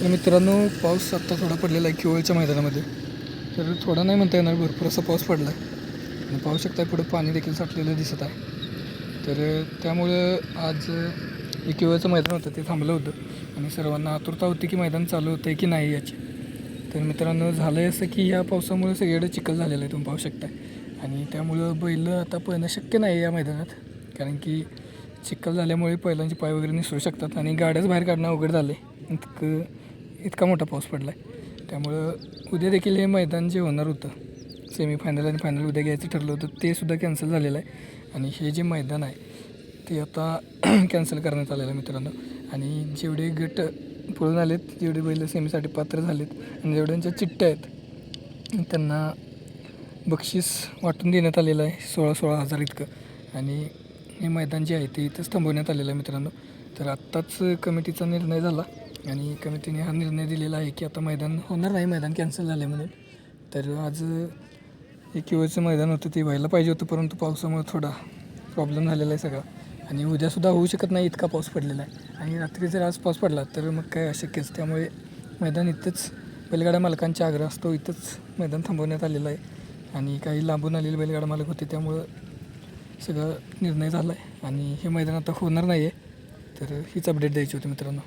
तर मित्रांनो पाऊस आत्ता थोडा पडलेला आहे किवळच्या मैदानामध्ये. तर थोडा नाही म्हणता येणार भरपूर असा पाऊस पडला. आहे आणि पाहू शकता पुढं पाणी देखील साठलेलं दिसत आहे. तर त्यामुळं आज हे किवळचं मैदान होतं ते थांबलं होतं. आणि सर्वांना आतुरता होती की मैदान चालू होतं आहे की नाही याची. तर मित्रांनो झालं आहे असं की या पावसामुळे सगळीकडे चिखल झालेलं आहे तुम्ही पाहू शकता आणि त्यामुळं बैल आता पळणं शक्य नाही या मैदानात. कारण की चिखल झाल्यामुळे बैलांचे पाय वगैरे निसरू शकतात आणि गाड्याच बाहेर काढणं अवघड झालं आहे इतकं इतका मोठा पाऊस पडला आहे त्यामुळं उद्या देखील हे मैदान जे होणार होतं सेमीफायनल आणि फायनल उद्या घ्यायचं ठरलं होतं ते सुद्धा कॅन्सल झालेलं आहे. आणि हे जे मैदान आहे ते आता कॅन्सल करण्यात आलेलं आहे मित्रांनो. आणि जेवढे गट पळून आलेत जेवढे बैल सेमीसाठी पात्र झालेत आणि जेवढ्यांच्या चिठ्ठ्या आहेत त्यांना बक्षीस वाटून देण्यात आलेलं आहे सोळा सोळा हजार इतकं. आणि हे मैदान जे आहे ते इथंच थांबवण्यात आलेलं आहे मित्रांनो. तर आत्ताच कमिटीचा निर्णय झाला आणि कमिटीने हा निर्णय दिलेला आहे की आता मैदान होणार नाही मैदान कॅन्सल झालं म्हणून. तर आज एक वेळचं मैदान होतं ते व्हायला पाहिजे होतं परंतु पावसामुळे थोडा प्रॉब्लेम झालेला आहे सगळा. आणि उद्यासुद्धा होऊ शकत नाही इतका पाऊस पडलेला आहे. आणि रात्री जर आज पाऊस पडला तर मग काय अशक्यच त्यामुळे मैदान इथंच बैलगाड्या मालकांचा आग्रह असतो इथंच मैदान थांबवण्यात आलेलं आहे. आणि काही लांबून आलेले बैलगाडा मालक होते त्यामुळं सगळं निर्णय झाला आहे आणि हे मैदान आता होणार नाही आहे तर हीच अपडेट द्यायची होती मित्रांनो.